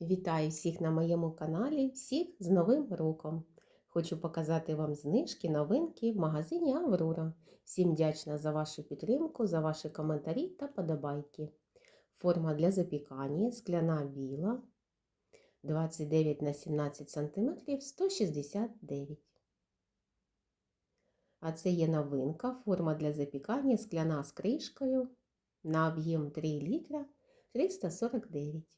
Вітаю всіх на моєму каналі, всіх з Новим роком! Хочу показати вам знижки, новинки в магазині Аврора. Всім вдячна за вашу підтримку, за ваші коментарі та подобайки. Форма для запікання скляна біла 29 на 17 см 169 А це є новинка, форма для запікання скляна з кришкою на об'єм 3 літра 349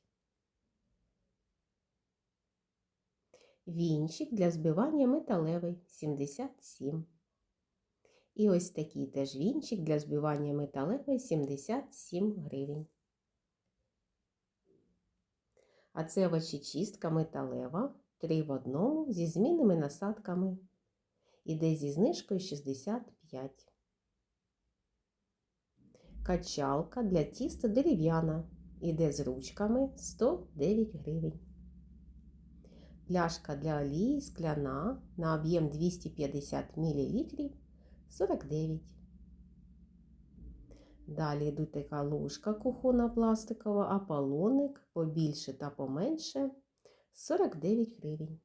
Вінчик для збивання металевий 77. І ось такий теж вінчик для збивання металевий 77 гривень. А це овочечистка металева 3 в одному зі змінними насадками. Іде зі знижкою 65. Качалка для тіста дерев'яна. Іде з ручками 109 гривень. Пляшка для олії скляна на об'єм 250 мл 49. Далі йдуть така ложка кухонна пластикова, аполоник побільше та поменше 49 гривень.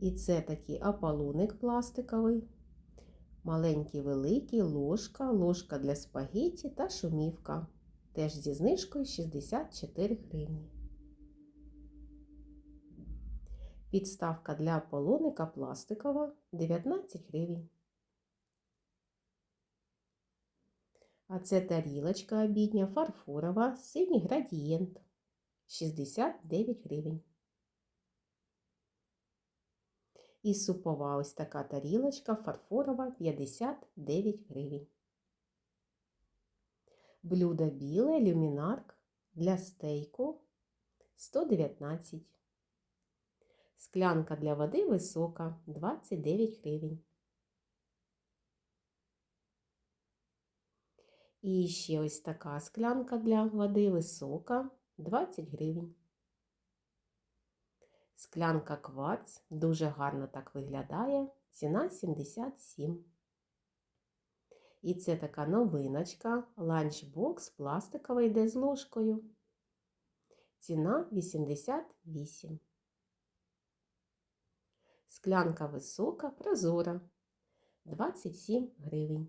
І це такий аполоник пластиковий, маленький великий, ложка, ложка для спагетті та шумівка. Теж зі знижкою 64 гривні. Підставка для полоника пластикова 19 гривень. А це тарілочка обідня фарфорова, синій градієнт 69 гривень. І супова ось така тарілочка фарфорова 59 гривень. Блюдо біле люмінарк для стейку 119 Склянка для води висока 29 гривень. І ще ось така склянка для води висока 20 гривень. Склянка кварц дуже гарно так виглядає. Ціна 77. І це така новиночка, ланчбокс пластиковий йде з ложкою. Ціна 88. Склянка висока, прозора 27 гривень.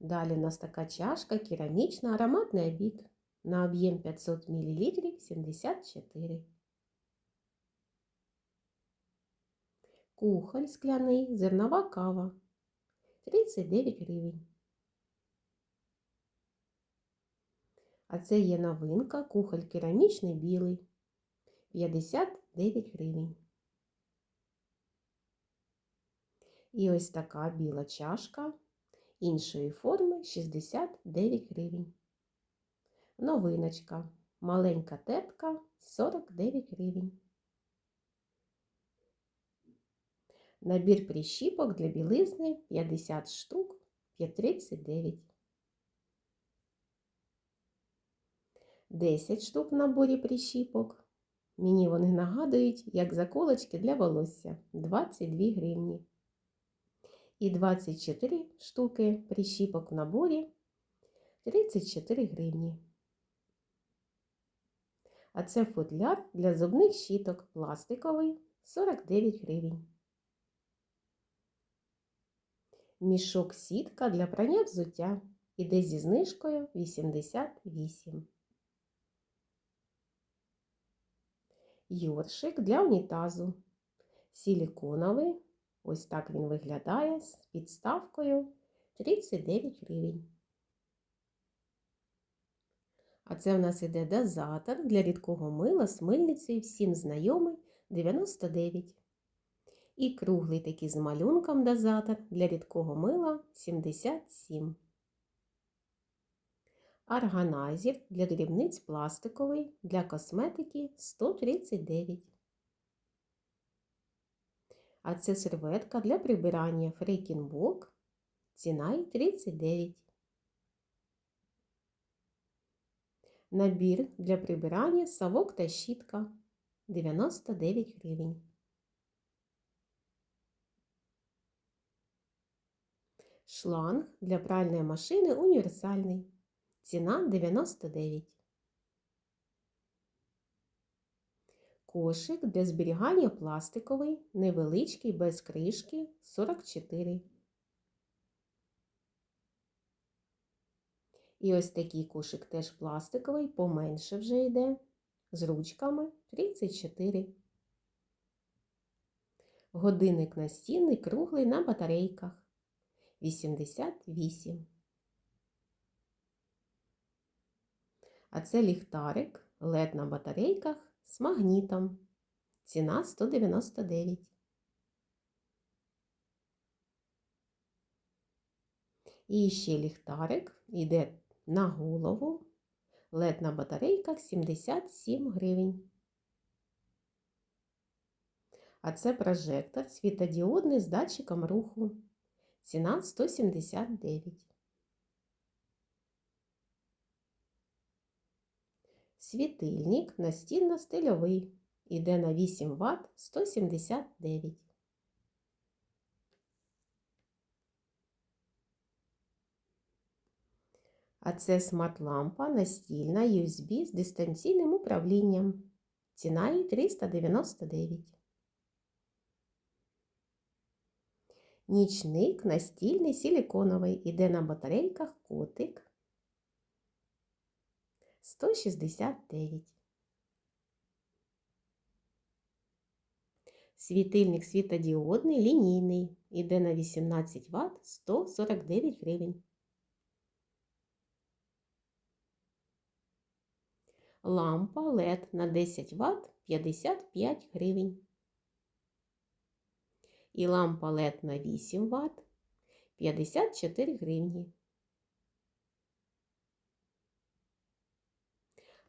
Далі у нас така чашка керамічна, ароматний обід на об'єм 500 мл 74. Кухоль скляний, зернова кава 39 гривень. А це є новинка, кухоль керамічний білий 59 гривень. І ось така біла чашка іншої форми 69 гривень. Новиночка. Маленька тетка 49 гривень. Набір прищіпок для білизни 50 штук 539. 10 штук в наборі прищіпок Мені вони нагадують, як заколочки для волосся 22 гривні. І 24 штуки прищіпок в наборі 34 гривні. А це футляр для зубних щіток пластиковий 49 гривень. Мішок сітка для прання взуття іде зі знижкою 88 Йоршик для унітазу. Силіконовий, ось так він виглядає з підставкою 39 гривень. А це в нас іде дозатор для рідкого мила з мильницею всім знайомий 99. І круглий такий з малюнком дозатор для рідкого мила 77. Органайзер для дрібниць пластиковий для косметики 139. А це серветка для прибирання фрейкінбок. Ціна 39. Набір для прибирання совок та щітка 99 гривень. Шланг для пральної машини універсальний Ціна 99. Кошик для зберігання пластиковий, невеличкий, без кришки 44. І ось такий кошик теж пластиковий, поменше вже йде, з ручками 34. Годинник настінний круглий на батарейках 88. А це ліхтарик LED на батарейках з магнітом. Ціна 199. І ще ліхтарик йде на голову. LED на батарейках 77 гривень. А це прожектор світодіодний з датчиком руху. Ціна 179. Світильник настільно-стильовий. Іде на 8 Вт 179. А це смарт-лампа настільна USB з дистанційним управлінням. Ціна її 399. Нічник настільний силіконовий. Іде на батарейках котик 169. Світильник світодіодний лінійний. Іде на 18 Вт 149 гривень. Лампа LED на 10 Вт 55 гривень. І лампа LED на 8 Вт 54 гривні.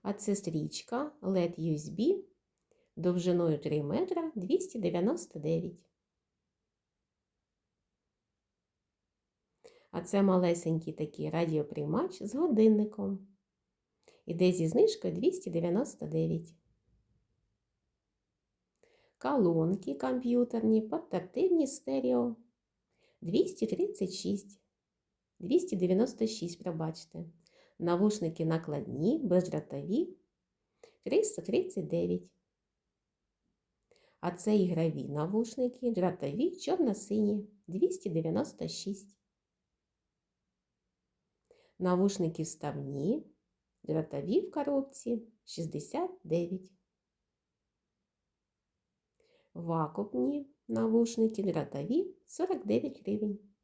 А це стрічка LED USB довжиною 3 метра 299. А це малесенький такий радіоприймач з годинником. Іде зі знижкою 299. Колонки комп'ютерні, портативні стерео 236. 296, пробачте. Навушники накладні, бездротові 339. А це ігрові навушники, дротові, чорно-сині 296. Навушники вставні, дротові в коробці 69. Вакуумні навушники дротові 49 гривень.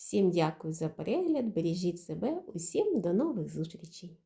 Всім дякую за перегляд, бережіть себе, усім до нових зустрічей!